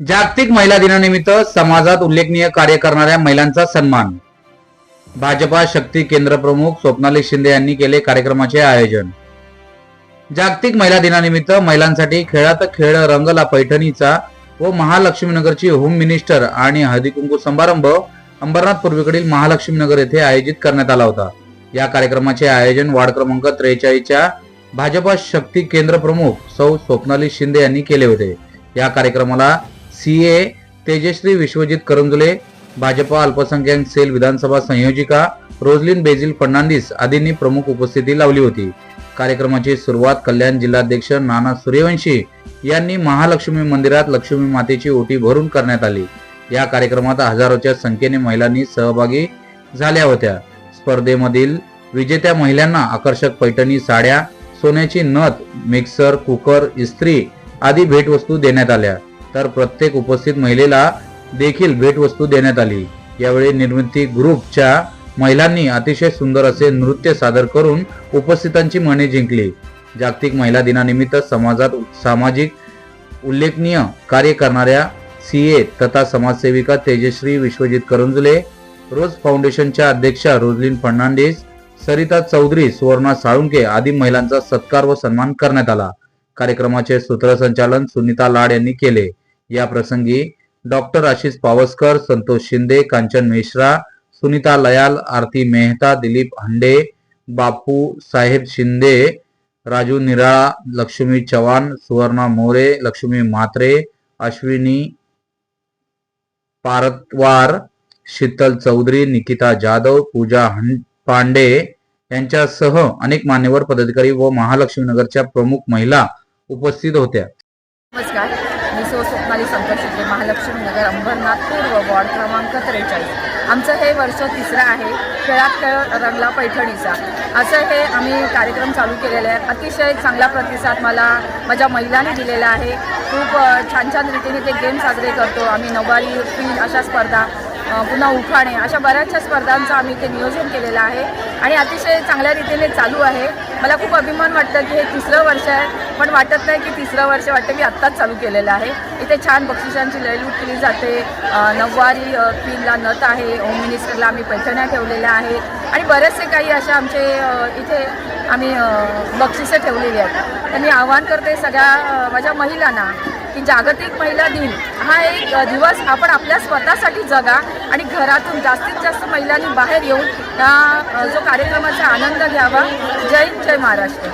जागतिक महिला दिनानिमित्त समाजात उल्लेखनीय कार्य करणाऱ्या महिलांचा सन्मान. भाजपा शक्ती केंद्र प्रमुख स्वप्नाली शिंदे यांनी केले कार्यक्रमाचे आयोजन. जागतिक महिला दिनानिमित्त महिलांसाठी खेळात खेळ रंगला पैठणीचा व महालक्ष्मीनगरची होम मिनिस्टर आणि हळदीकुंकू समारंभ अंबरनाथ पूर्वेकडील महालक्ष्मीनगर येथे आयोजित करण्यात आला होता. या कार्यक्रमाचे आयोजन वार्ड क्रमांक त्रेचाळीसच्या भाजपा शक्ती केंद्र प्रमुख सौ स्वप्नाली शिंदे यांनी केले होते. या कार्यक्रमाला सी ए तेजश्री विश्वजित करंजुले भाजपा अल्पसंख्याक सेल विधानसभा संयोजिका रोजलिन बेजिल फर्नांडिस आदींनी प्रमुख उपस्थिती लावली होती. कार्यक्रमाची सुरुवात कल्याण जिल्हाध्यक्ष नाना सूर्यवंशी यांनी महालक्ष्मी मंदिरात लक्ष्मी मातेची ओटी भरून करण्यात आली. या कार्यक्रमात हजारोच्या संख्येने महिलांनी सहभागी झाल्या होत्या. स्पर्धेमधील विजेत्या महिलांना आकर्षक पैठणी साड्या सोन्याची नथ मिक्सर कुकर इस्त्री आदी भेटवस्तू देण्यात आल्या. तर प्रत्येक उपस्थित महिलेला देखील भेटवस्तू देण्यात आली. यावेळी निर्मिती ग्रुपच्या महिलांनी अतिशय सुंदर असे नृत्य सादर करून उपस्थितांची मने जिंकली. जागतिक महिला दिनानिमित्त समाजात सामाजिक उल्लेखनीय कार्य करणाऱ्या सी ए तथा समाजसेविका तेजश्री विश्वजित करंजुले रोज फाउंडेशनच्या अध्यक्षा रोजलिन फर्नांडिस सरिता चौधरी सुवर्णा साळुंके आदी महिलांचा सत्कार व सन्मान करण्यात आला. कार्यक्रमाचे सूत्रसंचालन सुनीता लाड यांनी केले. या प्रसंगी डॉक्टर आशिष पावसकर संतोष शिंदे कांचन मिश्रा सुनीता लयाल आरती मेहता दिलीप हंडे बापू साहेब शिंदे राजू निराळा लक्ष्मी चव्हाण सुवर्णा मोरे लक्ष्मी म्हात्रे अश्विनी पारतवार शीतल चौधरी निकिता जाधव पूजा पांडे यांच्यासह अनेक मान्यवर पदाधिकारी व महालक्ष्मी नगरच्या प्रमुख महिला उपस्थित होत्या. नमस्कार. मी सो स्वप्नाली संकट शिंदे महालक्ष्मी नगर अंबरनाथ पूर्व वॉर्ड क्रमांक त्रेचाळीस. आमचं हे वर्ष तिसरं आहे खेळात खेळ रंगला पैठणीचा. असं हे आम्ही कार्यक्रम चालू केलेले आहेत अतिशय चांगला प्रतिसाद मला माझ्या महिलांनी दिलेला आहे. खूप छान छान रीतीने ते गेम साजरे करतो. आम्ही नवारी पील अशा स्पर्धा पुन्हा उखाणे अशा बऱ्याचशा स्पर्धांचं आम्ही इथे नियोजन केलेलं आहे. आणि अतिशय चांगल्या रीतीने चालू आहे. मला खूप अभिमान वाटतं की हे तिसरं वर्ष आहे पण वाटत नाही की तिसरं वर्ष वाटतं. मी आत्ताच चालू केलेलं आहे. इथे छान बक्षिसांची लयलूट केली जाते. नववारी नऊवारी अ, पिनला नथ आहे. होम मिनिस्टरला आम्ही पैठण्या ठेवलेल्या आहेत. आणि बरेचसे काही असे आमचे इथे आम्ही बक्षिसं ठेवलेली आहेत. तर मी आवाहन करते सगळ्या माझ्या महिलांना की जागतिक महिला दिन हा एक दिवस आपण आपल्या स्वतःसाठी जगा आणि घरातून जास्तीत जास्त महिलांनी बाहेर येऊन जो कार्यक्रमाचा आनंद घ्यावा. जय जय महाराष्ट्र.